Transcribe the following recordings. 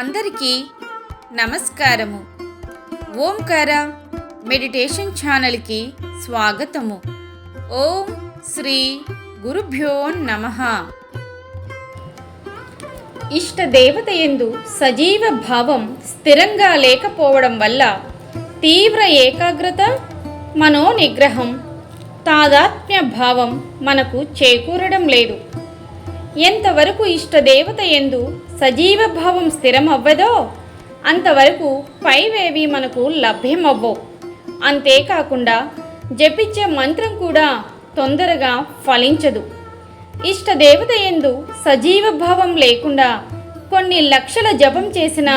అందరికీ నమస్కారము. ఓంకార మెడిటేషన్ ఛానల్కి స్వాగతము. ఓం శ్రీ గురుభ్యో నమ. ఇష్ట దేవత ఎందు సజీవ భావం స్థిరంగా లేకపోవడం వల్ల తీవ్ర ఏకాగ్రత మనో నిగ్రహం తాదాత్మ్య భావం మనకు చేకూరడం లేదు. ఎంతవరకు ఇష్టదేవత ఎందు సజీవ భావం స్థిరం అవ్వదో అంతవరకు పైవేవి మనకు లభ్యమవ్వవు. అంతేకాకుండా జపించే మంత్రం కూడా తొందరగా ఫలించదు. ఇష్టదేవత ఎందు సజీవ భావం లేకుండా కొన్ని లక్షల జపం చేసిన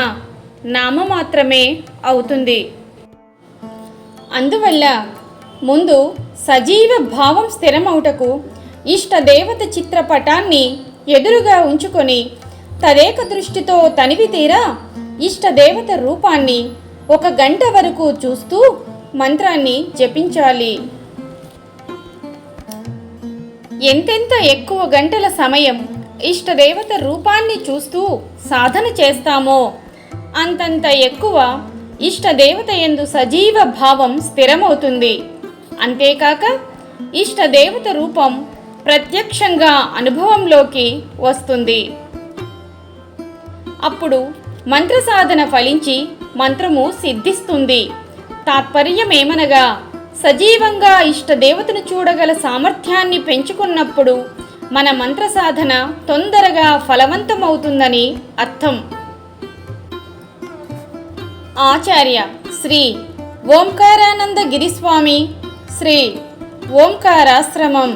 నామ మాత్రమే అవుతుంది. అందువల్ల ముందు సజీవ భావం స్థిరమవుటకు ఇష్టదేవత చిత్రపటాన్ని ఎదురుగా ఉంచుకొని తదేక దృష్టితో తనివి తీరా ఇష్టదేవత రూపాన్ని ఒక గంట వరకు చూస్తూ మంత్రాన్ని జపించాలి. ఎంతెంత ఎక్కువ గంటల సమయం ఇష్టదేవత రూపాన్ని చూస్తూ సాధన చేస్తామో అంతంత ఎక్కువ ఇష్టదేవత ఎందు సజీవ భావం స్థిరమవుతుంది. అంతేకాక ఇష్టదేవత రూపం ప్రత్యక్షంగా అనుభవంలోకి వస్తుంది. అప్పుడు మంత్ర సాధన ఫలించి మంత్రము సిద్ధిస్తుంది. తాత్పర్యమేమనగా సజీవంగా ఇష్టదేవతను చూడగల సామర్థ్యాన్ని పెంచుకున్నప్పుడు మన మంత్ర సాధన తొందరగా ఫలవంతమవుతుందని అర్థం. ఆచార్య శ్రీ ఓంకారానంద గిరిస్వామి శ్రీ ఓంకారాశ్రమం.